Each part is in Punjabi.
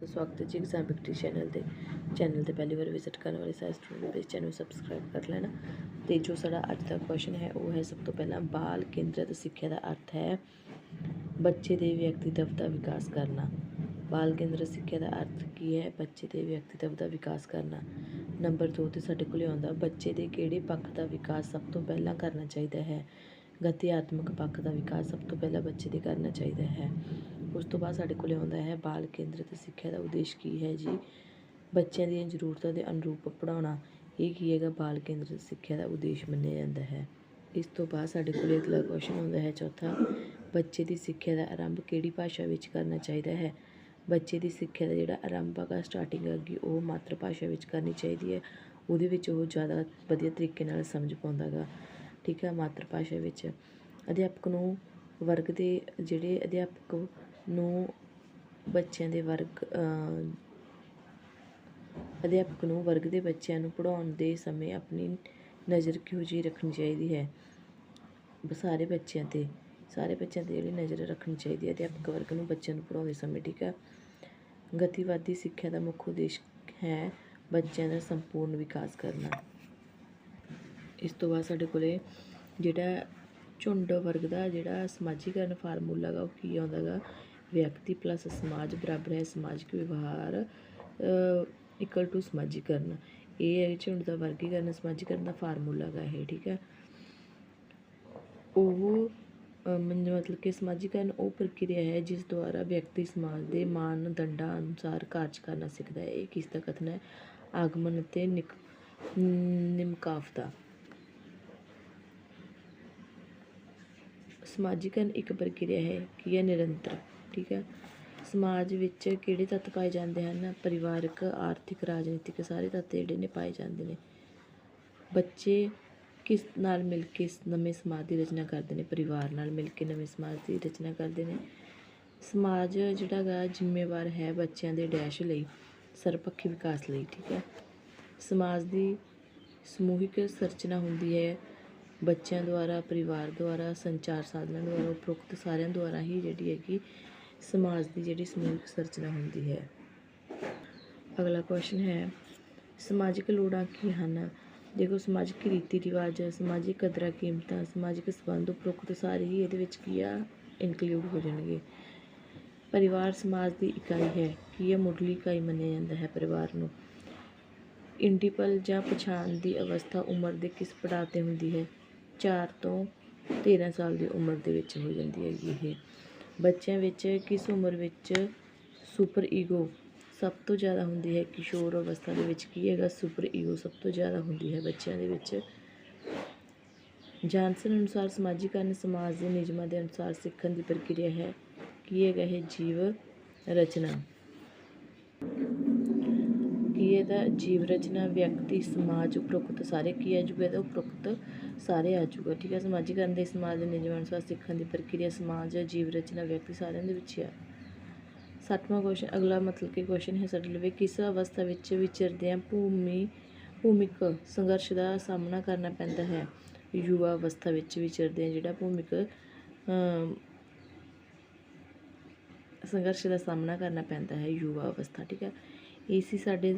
ਤਾਂ ਸਵਾਗਤ ਹੈ ਜੀ ਐਗਜ਼ਾਮ ਵਿਕਟਰੀ ਚੈਨਲ ਤੇ ਚੈਨਲ ਤੇ ਪਹਿਲੀ ਵਾਰ ਵਿਜ਼ਿਟ ਕਰਨ ਵਾਲੇ ਸਾਰੇ ਸਟੂਡੈਂਟ ਪਲੀਜ਼ ਚੈਨਲ ਸਬਸਕ੍ਰਾਈਬ ਕਰ ਲੈਣਾ। ਤੇ ਜੋ ਸਾਡਾ ਅੱਜ ਦਾ ਕੁਐਸਚਨ ਹੈ, ਉਹ ਹੈ ਸਭ ਤੋਂ ਪਹਿਲਾਂ ਬਾਲ ਕੇਂਦਰਿਤ ਸਿੱਖਿਆ ਦਾ ਅਰਥ ਹੈ ਬੱਚੇ ਦੇ ਵਿਅਕਤੀਤਵ ਦਾ ਵਿਕਾਸ ਕਰਨਾ। ਬਾਲ ਕੇਂਦਰਿਤ ਸਿੱਖਿਆ ਦਾ ਅਰਥ ਕੀ ਹੈ? ਬੱਚੇ ਦੇ ਵਿਅਕਤੀਤਵ ਦਾ ਵਿਕਾਸ ਕਰਨਾ। ਨੰਬਰ 2 ਤੇ ਸਾਡੇ ਕੋਲ ਆਉਂਦਾ, ਬੱਚੇ ਦੇ ਕਿਹੜੇ ਪੱਖ ਦਾ ਵਿਕਾਸ ਸਭ ਤੋਂ ਪਹਿਲਾਂ ਕਰਨਾ ਚਾਹੀਦਾ ਹੈ? ਗਤੀਆਤਮਕ ਪੱਖ ਦਾ ਵਿਕਾਸ ਸਭ ਤੋਂ ਪਹਿਲਾਂ ਬੱਚੇ ਦੇ ਕਰਨਾ ਚਾਹੀਦਾ ਹੈ। ਉਸ ਤੋਂ ਬਾਅਦ ਸਾਡੇ ਕੋਲ ਆਉਂਦਾ ਹੈ ਬਾਲ ਕੇਂਦਰਿਤ ਸਿੱਖਿਆ ਦਾ ਉਦੇਸ਼ ਕੀ ਹੈ ਜੀ? ਬੱਚਿਆਂ ਦੀਆਂ ਜ਼ਰੂਰਤਾਂ ਦੇ ਅਨੁਰੂਪ ਪੜ੍ਹਾਉਣਾ, ਇਹ ਕੀ ਹੈਗਾ? ਬਾਲ ਕੇਂਦਰਿਤ ਸਿੱਖਿਆ ਦਾ ਉਦੇਸ਼ ਮੰਨਿਆ ਜਾਂਦਾ ਹੈ। ਇਸ ਤੋਂ ਬਾਅਦ ਸਾਡੇ ਕੋਲ ਅਗਲਾ ਕੁਐਸਚਨ ਆਉਂਦਾ ਹੈ ਚੌਥਾ, ਬੱਚੇ ਦੀ ਸਿੱਖਿਆ ਦਾ ਆਰੰਭ ਕਿਹੜੀ ਭਾਸ਼ਾ ਵਿੱਚ ਕਰਨਾ ਚਾਹੀਦਾ ਹੈ? ਬੱਚੇ ਦੀ ਸਿੱਖਿਆ ਦਾ ਜਿਹੜਾ ਆਰੰਭ ਹੈਗਾ ਸਟਾਰਟਿੰਗ ਹੈਗੀ ਉਹ ਮਾਤਰ ਭਾਸ਼ਾ ਵਿੱਚ ਕਰਨੀ ਚਾਹੀਦੀ ਹੈ, ਉਹਦੇ ਵਿੱਚ ਉਹ ਜ਼ਿਆਦਾ ਵਧੀਆ ਤਰੀਕੇ ਨਾਲ ਸਮਝ ਪਾਉਂਦਾ ਗਾ ਠੀਕ ਹੈ, ਮਾਤਰ ਭਾਸ਼ਾ ਵਿੱਚ। ਅਧਿਆਪਕ ਨੂੰ ਵਰਗ ਦੇ ਜਿਹੜੇ ਅਧਿਆਪਕ ਨੂੰ ਬੱਚਿਆਂ ਦੇ ਵਰਗ ਅਧਿਆਪਕ ਨੂੰ ਵਰਗ ਦੇ ਬੱਚਿਆਂ ਨੂੰ ਪੜ੍ਹਾਉਣ ਦੇ ਸਮੇਂ ਆਪਣੀ ਨਜ਼ਰ ਕਿਹੋ ਜਿਹੀ ਰੱਖਣੀ ਚਾਹੀਦੀ ਹੈ? ਸਾਰੇ ਬੱਚਿਆਂ 'ਤੇ, ਸਾਰੇ ਬੱਚਿਆਂ 'ਤੇ ਜਿਹੜੀ ਨਜ਼ਰ ਰੱਖਣੀ ਚਾਹੀਦੀ ਹੈ, ਅਧਿਆਪਕ ਵਰਗ ਨੂੰ ਬੱਚਿਆਂ ਨੂੰ ਪੜ੍ਹਾਉਂਦੇ ਸਮੇਂ, ਠੀਕ ਹੈ ਗਤੀਵਾਦੀ ਸਿੱਖਿਆ ਦਾ ਮੁੱਖ ਉਦੇਸ਼ ਹੈ ਬੱਚਿਆਂ ਦਾ ਸੰਪੂਰਨ ਵਿਕਾਸ ਕਰਨਾ। ਇਸ ਤੋਂ ਬਾਅਦ ਸਾਡੇ ਕੋਲੇ ਜਿਹੜਾ ਝੁੰਡ ਵਰਗ ਦਾ ਜਿਹੜਾ ਸਮਾਜੀਕਰਨ ਫਾਰਮੂਲਾ ਗਾ, ਉਹ ਕੀ ਆਉਂਦਾ ਗਾ? ਵਿਅਕਤੀ ਪਲੱਸ ਸਮਾਜ ਬਰਾਬਰ ਹੈ, ਸਮਾਜਿਕ ਵਿਵਹਾਰ ਇਕੁਅਲ ਟੂ ਸਮਾਜੀਕਰਨ। ਇਹ ਹੈ ਝੁੰਡ ਦਾ ਵਰਗੀਕਰਨ, ਸਮਾਜੀਕਰਨ ਦਾ ਫਾਰਮੂਲਾ ਗਾ ਇਹ, ਠੀਕ ਹੈ? ਉਹ ਮਤਲਬ ਕਿ ਸਮਾਜੀਕਰਨ ਉਹ ਪ੍ਰਕਿਰਿਆ ਹੈ ਜਿਸ ਦੁਆਰਾ ਵਿਅਕਤੀ ਸਮਾਜ ਦੇ ਮਾਨਦੰਡਾਂ ਅਨੁਸਾਰ ਕਾਰਜ ਕਰਨਾ ਸਿੱਖਦਾ ਹੈ। ਇਹ ਕਿਸ ਦਾ ਕਥਨ ਹੈ? ਆਗਮਨ ਅਤੇ ਨਿਕ ਨਿਮਕਾਫ ਦਾ ਸਮਾਜੀਕਰਨ ਇੱਕ ਪ੍ਰਕਿਰਿਆ ਹੈ ਕੀ ਹੈ ਨਿਰੰਤਰ ਠੀਕ ਹੈ। ਸਮਾਜ ਵਿੱਚ ਕਿਹੜੇ ਤੱਤ ਪਾਏ ਜਾਂਦੇ ਹਨ? ਪਰਿਵਾਰਕ, ਆਰਥਿਕ, ਰਾਜਨੀਤਿਕ ਸਾਰੇ ਤੱਤ ਜਿਹੜੇ ਨੇ ਪਾਏ ਜਾਂਦੇ ਨੇ। ਬੱਚੇ ਕਿਸ ਨਾਲ ਮਿਲ ਕੇ ਨਵੇਂ ਸਮਾਜ ਦੀ ਰਚਨਾ ਕਰਦੇ ਨੇ? ਪਰਿਵਾਰ ਨਾਲ ਮਿਲ ਕੇ ਨਵੇਂ ਸਮਾਜ ਦੀ ਰਚਨਾ ਕਰਦੇ ਨੇ। ਸਮਾਜ ਜਿਹੜਾ ਗਾ ਜ਼ਿੰਮੇਵਾਰ ਹੈ ਬੱਚਿਆਂ ਦੇ ਡੈਸ਼ ਲਈ ਸਰਵਪੱਖੀ ਵਿਕਾਸ ਲਈ, ਠੀਕ ਹੈ। ਸਮਾਜ ਦੀ ਸਮੂਹਿਕ ਸੰਰਚਨਾ ਹੁੰਦੀ ਹੈ। ਬੱਚਿਆਂ ਦੁਆਰਾ, ਪਰਿਵਾਰ ਦੁਆਰਾ, ਸੰਚਾਰ ਸਾਧਨਾਂ ਦੁਆਰਾ ਉਪਰੋਕਤ ਸਾਰਿਆਂ ਦੁਆਰਾ ਹੀ ਜਿਹੜੀ ਹੈਗੀ ਸਮਾਜ ਦੀ ਜਿਹੜੀ ਸਮੂਹਿਕ ਸੰਰਚਨਾ ਹੁੰਦੀ ਹੈ। ਅਗਲਾ ਕੁਐਸਚਨ ਹੈ, ਸਮਾਜਿਕ ਲੋੜਾਂ ਕੀ ਹਨ? ਦੇਖੋ, ਸਮਾਜਿਕ ਰੀਤੀ ਰਿਵਾਜ, ਸਮਾਜਿਕ ਕਦਰਾਂ ਕੀਮਤਾਂ, ਸਮਾਜਿਕ ਸੰਬੰਧ ਉਪਰੋਕਤ ਸਾਰੇ ਹੀ ਇਹਦੇ ਵਿੱਚ ਕੀ ਆ? ਇਨਕਲੂਡ ਹੋ ਜਾਣਗੇ। ਪਰਿਵਾਰ, ਸਮਾਜ ਦੀ ਇਕਾਈ ਹੈ। ਕੀ ਇਹ ਮੁੱਢਲੀ ਇਕਾਈ ਮੰਨਿਆ ਜਾਂਦਾ ਹੈ ਪਰਿਵਾਰ ਨੂੰ? ਇੰਡੀਪਲ ਜਾਂ ਪਛਾਣ ਦੀ ਅਵਸਥਾ ਉਮਰ ਦੇ ਕਿਸ ਪੜਾਅ ਤੇ ਹੁੰਦੀ ਹੈ? 4 ਤੋਂ 13 ਸਾਲ ਦੀ ਉਮਰ ਦੇ ਵਿੱਚ ਹੋ ਜਾਂਦੀ ਹੈਗੀ ਇਹ। ਬੱਚਿਆਂ ਵਿੱਚ ਕਿਸ ਉਮਰ ਵਿੱਚ ਸੁਪਰ ਈਗੋ ਸਭ ਤੋਂ ਜ਼ਿਆਦਾ ਹੁੰਦੀ ਹੈ? ਕਿਸ਼ੋਰ ਅਵਸਥਾ ਦੇ ਵਿੱਚ ਕੀ ਹੈਗਾ? ਸੁਪਰ ਈਗੋ ਸਭ ਤੋਂ ਜ਼ਿਆਦਾ ਹੁੰਦੀ ਹੈ ਬੱਚਿਆਂ ਦੇ ਵਿੱਚ। ਜਾਨਸਨ ਅਨੁਸਾਰ ਸਮਾਜੀਕਰਨ ਸਮਾਜ ਦੇ ਨਿਯਮਾਂ ਦੇ ਅਨੁਸਾਰ ਸਿੱਖਣ ਦੀ ਪ੍ਰਕਿਰਿਆ ਹੈ। ਕੀ ਹੈਗਾ ਇਹ ਜੀਵ ਰਚਨਾ? ਕੀ ਇਹਦਾ ਜੀਵ ਰਚਨਾ ਵਿਅਕਤੀ, ਸਮਾਜ ਉਪਰੋਕਤ ਸਾਰੇ ਕੀ ਆ ਜੂਗਾ? ਇਹਦਾ ਉਪਰੋਕਤ ਸਾਰੇ ਆ ਜੂਗਾ, ਠੀਕ ਹੈ ਸਮਾਜੀਕਰਨ ਦੇ ਸਮਾਜ ਦੇ ਨਿਯਮ ਅਨੁਸਾਰ ਸਿੱਖਣ ਦੀ ਪ੍ਰਕਿਰਿਆ ਸਮਾਜ ਜੀਵ ਰਚਨਾ ਵਿਅਕਤੀ ਸਾਰਿਆਂ ਦੇ ਵਿੱਚ ਆ। ਸੱਤਵਾਂ ਕੁਐਸਚਨ ਅਗਲਾ ਮਤਲਬ ਕਿ ਕੁਐਸਚਨ ਹੈ ਸਾਡੇ ਲਈ, ਕਿਸ ਅਵਸਥਾ ਵਿੱਚ ਵਿਚਰਦਿਆਂ ਭੂਮੀ, ਭੂਮਿਕ ਸੰਘਰਸ਼ ਦਾ ਸਾਹਮਣਾ ਕਰਨਾ ਪੈਂਦਾ ਹੈ? ਯੁਵਾ ਅਵਸਥਾ ਵਿੱਚ ਵਿਚਰਦੇ ਵਿਚਰਦਿਆਂ ਜਿਹੜਾ ਭੂਮਿਕ ਸੰਘਰਸ਼ ਦਾ ਸਾਹਮਣਾ ਕਰਨਾ ਪੈਂਦਾ ਹੈ, ਯੁਵਾ ਅਵਸਥਾ, ਠੀਕ ਹੈ ਇਹ ਸੀ ਸਾਡੇ,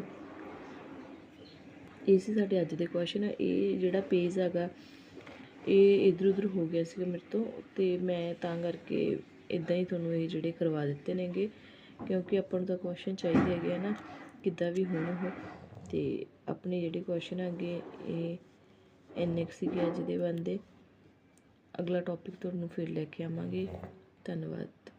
ਇਹ ਸੀ ਸਾਡੇ ਅੱਜ ਦੇ ਕੁਐਸਚਨ ਇਹ ਜਿਹੜਾ ਪੇਜ ਹੈਗਾ, ਇਹ ਇਧਰ ਉਧਰ ਹੋ ਗਿਆ ਸੀਗਾ ਮੇਰੇ ਤੋਂ ਤੇ ਮੈਂ ਤਾਂ ਕਰਕੇ ਇਦਾਂ ਹੀ ਤੁਹਾਨੂੰ ਇਹ ਜਿਹੜੇ ਕਰਵਾ ਦਿੱਤੇ ਨੇਗੇ, ਕਿਉਂਕਿ ਆਪਾਂ ਨੂੰ ਤਾਂ ਕੁਐਸਚਨ ਚਾਹੀਦੇ ਹੈਗੇ ਹੈ ਨਾ ਕਿੱਦਾਂ ਵੀ ਹੋਣ ਉਹ। ਤੇ ਆਪਣੇ ਜਿਹੜੇ ਕੁਐਸਚਨ ਹੈਗੇ, ਇਹ ਇੰਨੇ ਕੁ ਸੀਗੇ ਅੱਜ ਦੇ ਬੰਦੇ। ਅਗਲਾ ਟੌਪਿਕ ਤੁਹਾਨੂੰ ਫਿਰ ਲੈ ਕੇ ਆਵਾਂਗੇ। ਧੰਨਵਾਦ।